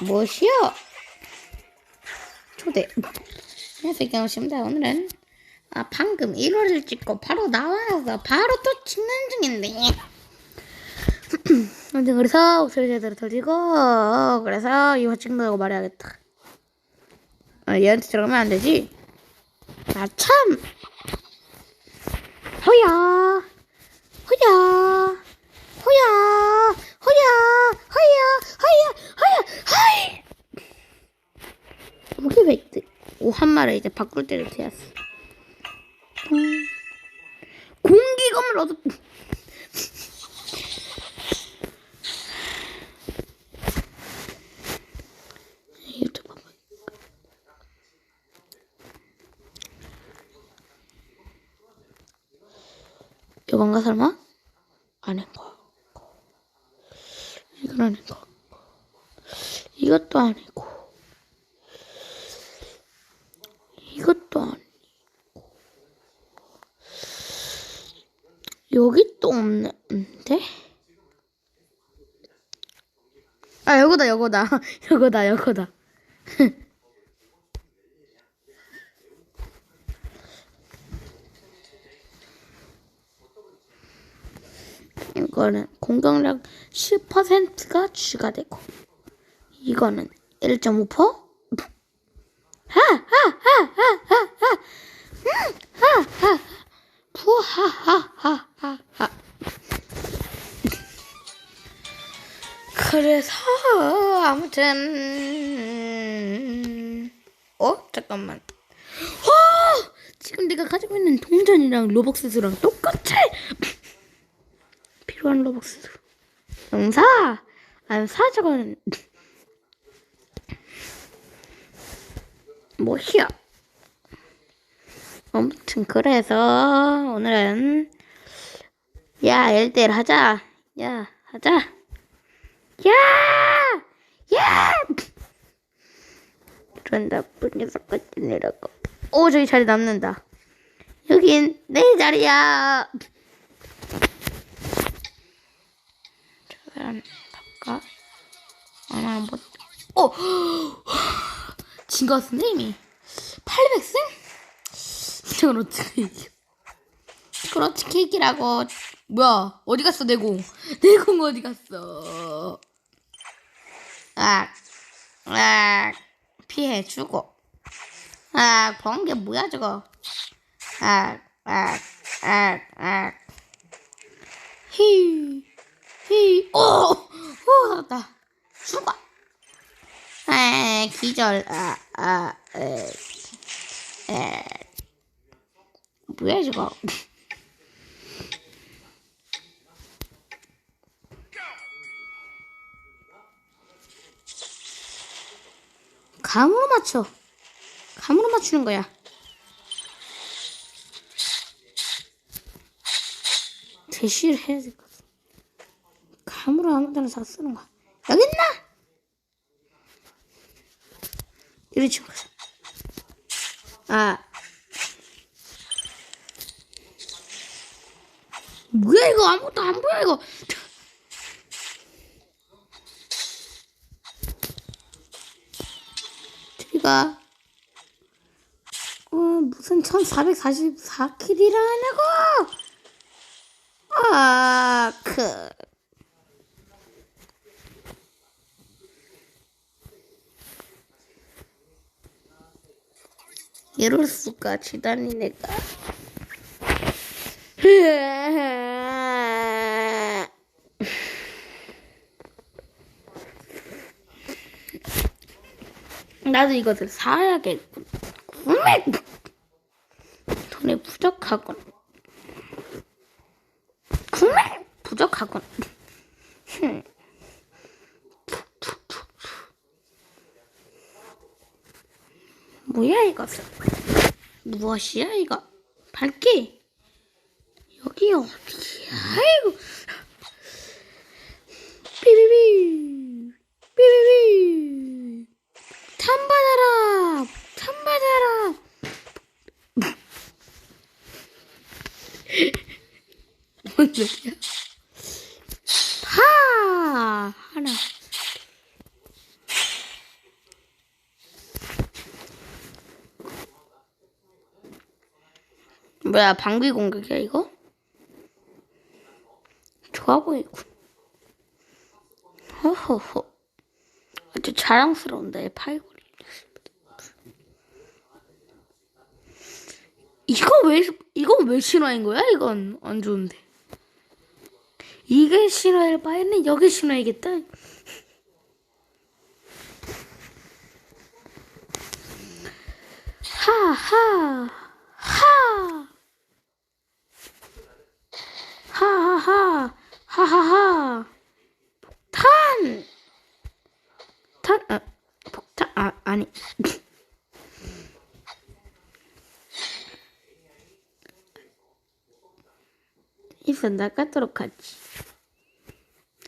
무엇이요? 초대. 안녕하세요, 경호씨입니다. 오늘은 아, 방금 1화를 찍고 바로 나와서 바로 또 찍는 중인데. 근데 그래서 목소리 제대로 들리고 그래서 2화 찍는다고 말해야겠다. 아, 얘한테 들어가면 안 되지? 아, 참! 호야! 호야! 호야! 호야! 호야! 호야! 하이! 이게 왜 있지? 오, 한 말을 이제 바꿀 때를. 음. 공기검을 얻어. 이건가 설마? 아닌 거. 이건 아닌 거. 이것도 아니고. 이것도 아니고. 여기 또 없는데? 아, 요거다, 요거다. 요거다. 이거는 공격력 10%가 추가되고 이거는 1.5%? 하하하하하하 음, 하하 푸하하하하하 그래서 아무튼 어? 잠깐만. 어 지금 내가 가지고 있는 동전이랑 로벅스랑 똑같아! 필요한 로벅스 영사! 안사 저거는 뭐야? 아무튼 그래서 오늘은 야 1대1 하자. 야 하자 야! 야! 이런 나쁜 녀석 같은 애라고 오 저기 자리 남는다 여긴 내 자리야 저런 바까 아마 뭐 오! 진거 같은데 이미 800승? 저건 어떻게 이겨 어떻게 이기라고 뭐야 어디 갔어 내공 내공 어디 갔어 아, 아, 피해 주고 아 번개 뭐야 저거 아, 아, 아, 아. 히, 히, 오, 오, 나다 죽어. 아, 기절, 아, 아, 에, 에, 뭐야 저거? 감으로 맞춰. 감으로 맞추는 거야. 대시를 해야 될것 같아. 감으로 아무 데나 다 쓰는 거야. 여기 있나? 좀 가자. 아. 뭐야 이거 아무것도 안 보여 이거. 저기가 어 무슨 1444킬이라냐고 아, 그. 이럴 수가 지단이네가. 나도 이것을 사야겠군. 구매! 돈이 부족하군. 구매! 부족하군. 흠. 뭐야 이것은? 무엇이야 이거? 밝기? 여기 어디야? 아이고. 삐비비. 삐비비. 탄 받아라. 탄 받아라. 뭔 소리야? 파! 하나. 뭐야, 방귀 공격이야, 이거? 좋아 보이군. 호호호. 아주 자랑스러운데, 파이골 이. 이거 왜, 이건 왜 신화인 거야? 이건 안 좋은데. 이게 신화일 바에는 여기 신화이겠다. 하하 하 하하하 하하하 폭탄 탄 아, 폭탄 아 아니 이제 나가도록 하지.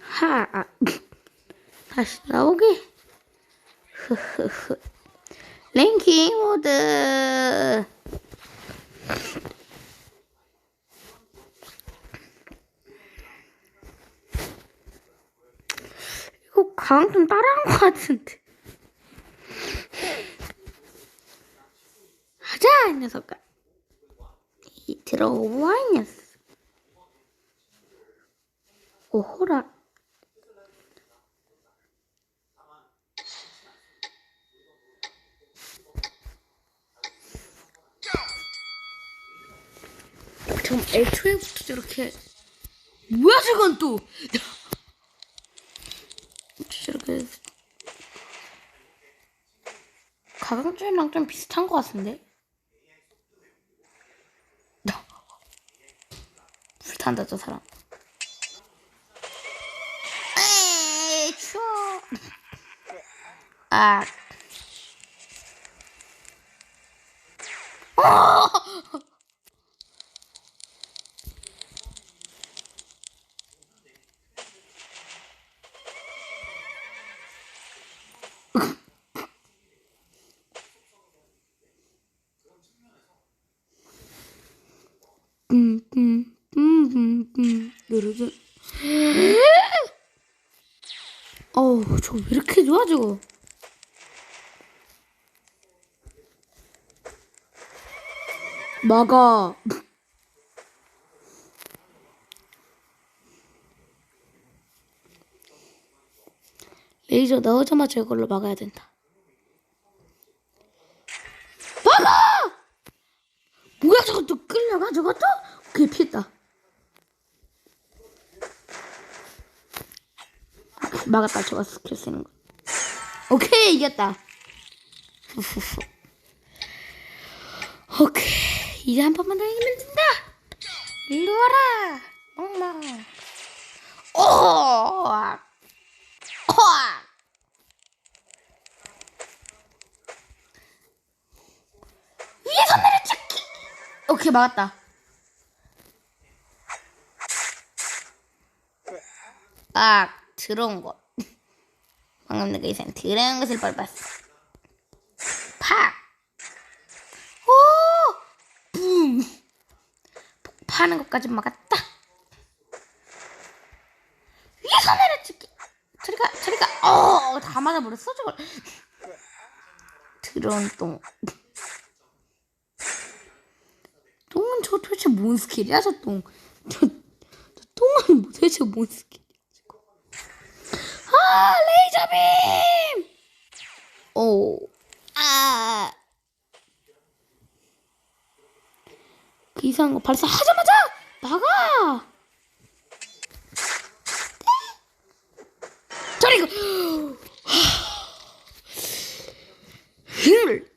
하 아, 다시 나오게. 랭킹 모드. 이거 강좀 따라한 것 같은데. 하자 이 녀석아. 이 들어와 이 녀석. 오 호라. 좀 애초에부터 저렇게. 뭐야 저건 또! 저렇게 가강줄이랑 좀 비슷한 것 같은데? 불탄다 저 사람 에이 추워 아. 뿜뿜뿜뿜뿜 누르르 어우 저왜 이렇게 좋아 저거 막아 레이저 넣자마자 이걸로 막아야 된다 막아! 뭐야 저것도 끌려가 저것도? 오케이 피했다 막았다 저거 스킬 쓰는 거 오케이 이겼다. 오케이 이제 한 번만 더 이기면 된다. 일로 와라. 멍멍. 오 호! 위에서 내려찍기. 오케이 막았다. 아 들어온 것 방금 내가 이상 들어온 것을 밟았어 팍 오! 붐! 폭파 하는 것까지 막았다 위에서 내려찍기 저리가 저리가 어 다 맞아버렸어 저걸 들어온 똥 똥은 저 도대체 뭔 스킬이야 저 똥? 저, 저 똥은 도대체 뭔 스킬이야 저거? 아 레이저빔! 오, 아. 그 이상한 거 발사하자마자 나가! 저리 가! 힘을!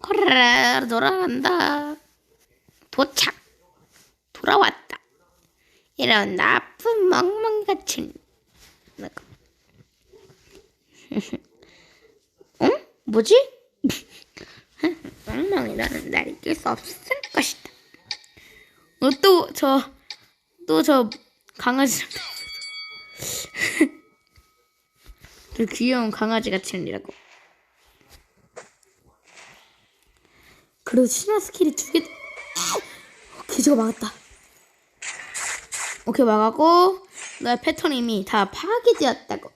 그래 돌아간다 도착 돌아왔다 이런 나쁜 멍멍 같은 내가. 응? 뭐지? 멍멍이라는 날 이길 수 없을 것이다 어, 또 저 또 저 강아지 그 귀여운 강아지 같은 일이라고 그래도 신화 스킬이 두 개. 저거 막았다. 오케이, 막았고. 너의 패턴 이미 다 파괴되었다고.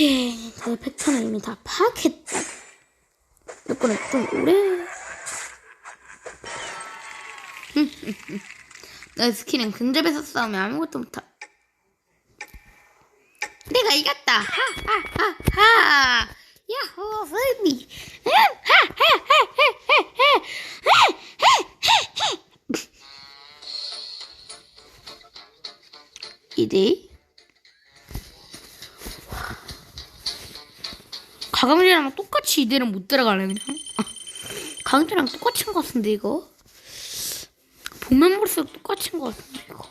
오케이. 너의 패턴은 이미 다 파악했다. 이거는 좀 오래. 너의 스킬은 근접에서 싸우면 아무것도 못하. 내가 이겼다. 하하하하. 야호, 슬비. 이대 가강이랑 똑같이 이대는 못 들어가네 그냥. 아, 강이랑 똑같은 것 같은데 이거. 보면 볼수록 똑같은 것 같은데 이거.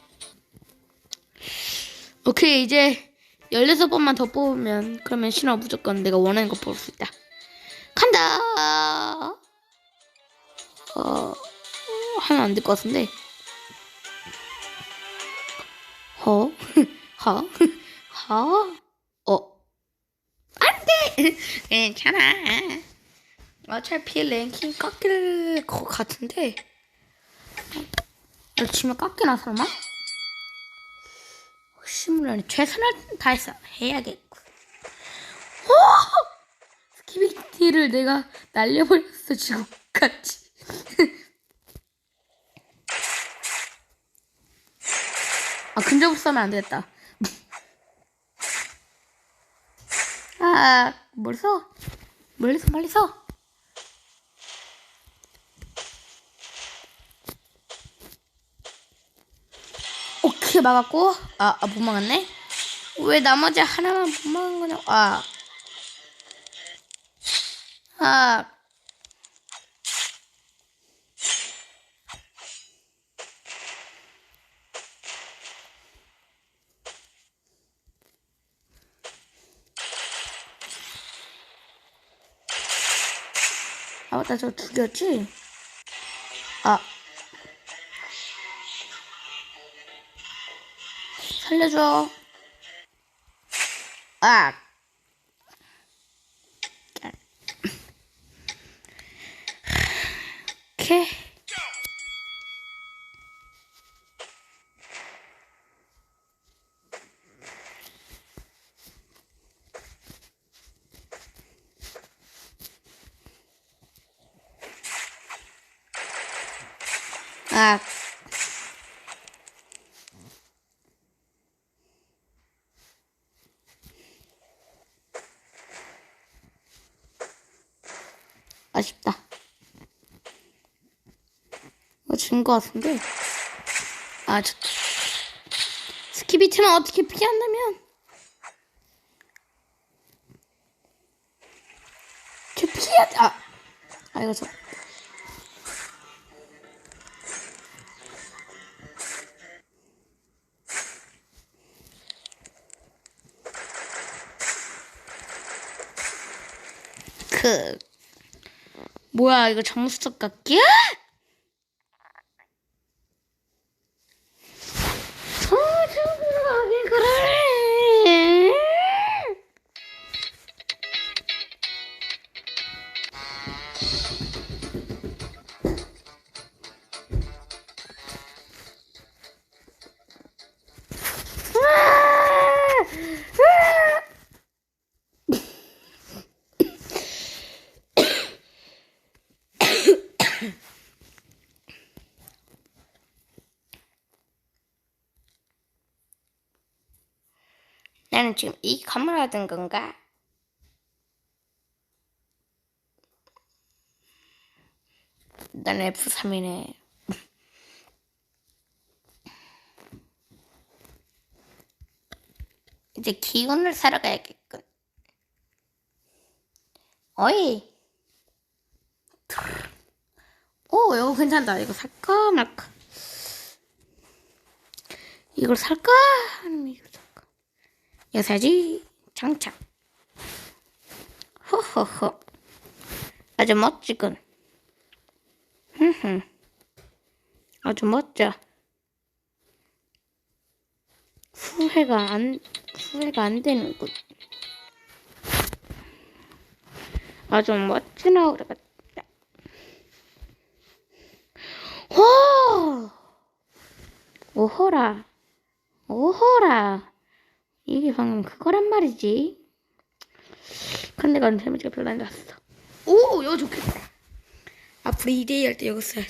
오케이 이제 16번만 더 뽑으면 그러면 신호 무조건 내가 원하는 거 뽑을 수 있다. 간다. 어 하면 안 될 것 같은데. 허, 허, 허, 어. 안 돼! 괜찮아. 어차피 랭킹 깎일 것 같은데. 너 지면 깎이나, 설마? 심으려니 최선을 다해서 해야겠고. 오! 스키비티를 내가 날려버렸어, 지금까지. 아, 근접을 써면 안 되겠다. 아, 뭘 써? 멀리 서, 빨리 서. 오케이, 막았고. 아, 아, 못 막았네? 왜 나머지 하나만 못 막은 거냐? 아. 아. 아, 저 죽였지? 아. 살려줘. 아. 오케이. 아. 아쉽다. 어, 준거 같은데? 아, 저, 스키비트는 어떻게 피한다면? 저 피해야 돼. 아, 아, 이거 저. 뭐야, 이거 정수석 같기야? 나는 지금 이 감을 든 건가? 난 F3이네. 이제 기운을 사러 가야겠군. 어이. 오, 이거 괜찮다. 이거 살까 말까. 이걸 살까? 아니면 이걸 살까? 이거 사지. 장착. 허허허. 아주 멋지군. 흠흠. 아주 멋져. 후회가 안, 후회가 안 되는군. 아주 멋진 아우라 같다. 와! 오호라. 오호라. 이게 방금 그거란 말이지. 근데 그건 재미지가 별로 안 좋았어. 오, 이거 좋겠다. 앞으로 2대2 할때 이거 써야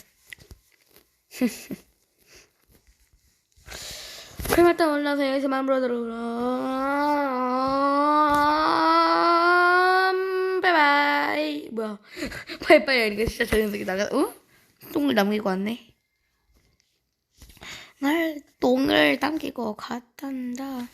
그럼 일단 올라서 여기서 마무리하도록 그럼 바이바이 뭐야 바이바이 하니까 진짜 저 녀석이 나가 어? 똥을 남기고 왔네 날 똥을 남기고 갔단다